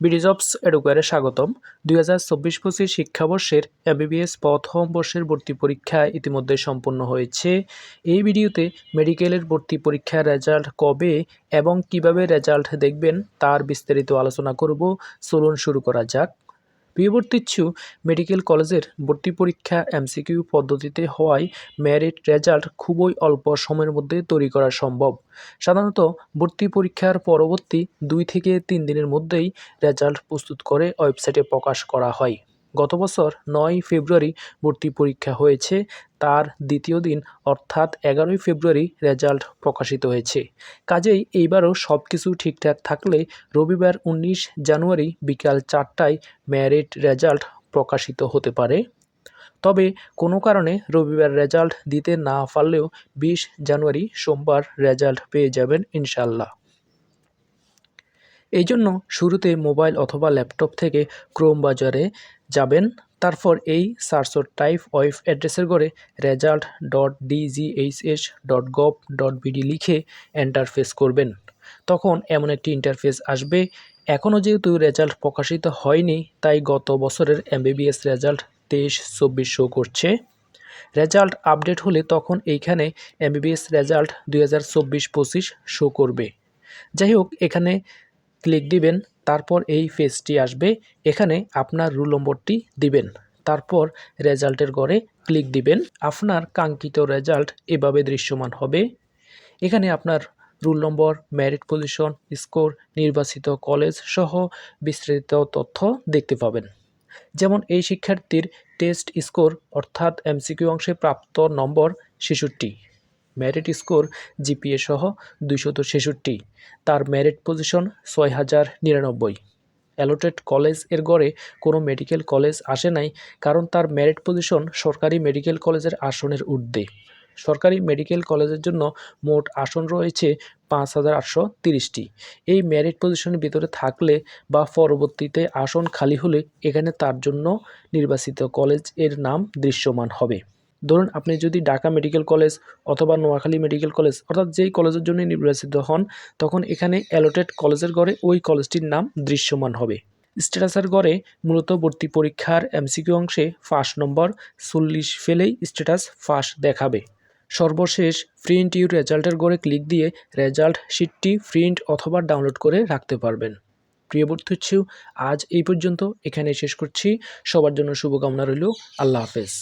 বিডিজবস এডুকারে স্বাগতম। দুই হাজার চব্বিশ পঁচিশ শিক্ষাবর্ষের এমবিবিএস প্রথম বর্ষের ভর্তি পরীক্ষা ইতিমধ্যে সম্পন্ন হয়েছে। এই ভিডিওতে মেডিকেলের ভর্তি পরীক্ষার রেজাল্ট কবে এবং কীভাবে রেজাল্ট দেখবেন তার বিস্তারিত আলোচনা করব। চলুন শুরু করা যাক। প্রিয়বর্তীচ্ছু মেডিকেল কলেজের ভর্তি পরীক্ষা এমসিকিউ পদ্ধতিতে হওয়ায় মেরিট রেজাল্ট খুবই অল্প সময়ের মধ্যে তৈরি করা সম্ভব। সাধারণত ভর্তি পরীক্ষার পরবর্তী দুই থেকে তিন দিনের মধ্যেই রেজাল্ট প্রস্তুত করে ওয়েবসাইটে প্রকাশ করা হয়। গত বছর নয় ফেব্রুয়ারি ভর্তি পরীক্ষা হয়েছে। তার দ্বিতীয় দিন অর্থাৎ এগারোই ফেব্রুয়ারি রেজাল্ট প্রকাশিত হয়েছে। কাজেই এইবারও সব কিছু ঠিকঠাক থাকলে রবিবার উনিশ জানুয়ারি বিকাল চারটায় ম্যারিট রেজাল্ট প্রকাশিত হতে পারে। তবে কোনো কারণে রবিবার রেজাল্ট দিতে না পারলেও বিশ জানুয়ারি সোমবার রেজাল্ট পেয়ে যাবেন ইনশাল্লাহ এই জন্য শুরুতে মোবাইল অথবা ল্যাপটপ থেকে ক্রোম বাজারে যাবেন। তারপর এই সার্চর টাইপ ওয়েব অ্যাড্রেসের ঘরে result dot DGHS dot gov dot BD লিখে এন্টারফেস করবেন। তখন এমন একটি ইন্টারফেস আসবে। এখনও যেহেতু রেজাল্ট প্রকাশিত হয়নি, তাই গত বছরের এমবিবিএস রেজাল্ট তেইশ, চব্বিশ শো করছে। রেজাল্ট আপডেট হলে তখন এইখানে এমবিবিএস রেজাল্ট দুই হাজার চব্বিশ, পঁচিশ শো করবে। যাই হোক, এখানে ক্লিক দিবেন, তারপর এই পেজটি আসবে। এখানে আপনার রুল নম্বরটি দিবেন। তারপর রেজাল্টের ঘরে ক্লিক দিবেন। আপনার কাঙ্ক্ষিত রেজাল্ট এভাবে দৃশ্যমান হবে। এখানে আপনার roll number merit position score নির্বাচিত কলেজ সহ বিস্তৃত তথ্য দেখতে পাবেন। যেমন এই শিক্ষার্থীর টেস্ট স্কোর অর্থাৎ এমসিকিউ অংশে প্রাপ্ত নম্বর ছেষট্টি। মেরিট স্কোর জিপিএ সহ দুইশত ছেষট্টি। তার মেরিট পজিশন ছয় হাজার নিরানব্বই। অ্যালোটেড কলেজের গড়ে কোনো মেডিকেল কলেজ আসে নাই কারণ তার মেরিট পজিশন সরকারি মেডিকেল কলেজের আসনের ঊর্ধ্বে। সরকারি মেডিকেল কলেজের জন্য মোট আসন রয়েছে পাঁচ হাজার আটশো তিরিশটি। এই মেরিট পজিশনের ভিতরে থাকলে বা পরবর্তীতে আসন খালি হলে এখানে তার জন্য নির্বাচিত কলেজের নাম দৃশ্যমান হবে। ধরুন আপনি যদি ঢাকা মেডিকেল কলেজ অথবা নোয়াখালী মেডিকেল কলেজ অর্থাৎ যেই কলেজের জন্য নির্বাচিত হন, তখন এখানে অ্যালোটেড কলেজের গড়ে ওই কলেজটির নাম দৃশ্যমান হবে। স্ট্যাটাসের গড়ে মূলত ভর্তি পরীক্ষার এমসিকিউ অংশে ফার্স্ট নম্বর, চল্লিশ ফেলেই স্ট্যাটাস ফার্স্ট দেখাবে। সর্বশেষ প্রিন্ট ইউ রেজাল্টের গড়ে ক্লিক দিয়ে রেজাল্ট শিটটি প্রিন্ট অথবা ডাউনলোড করে রাখতে পারবেন। প্রিয় বর্তুচ্ছু আজ এই পর্যন্ত এখানে শেষ করছি। সবার জন্য শুভকামনা রইল। আল্লাহ হাফেজ।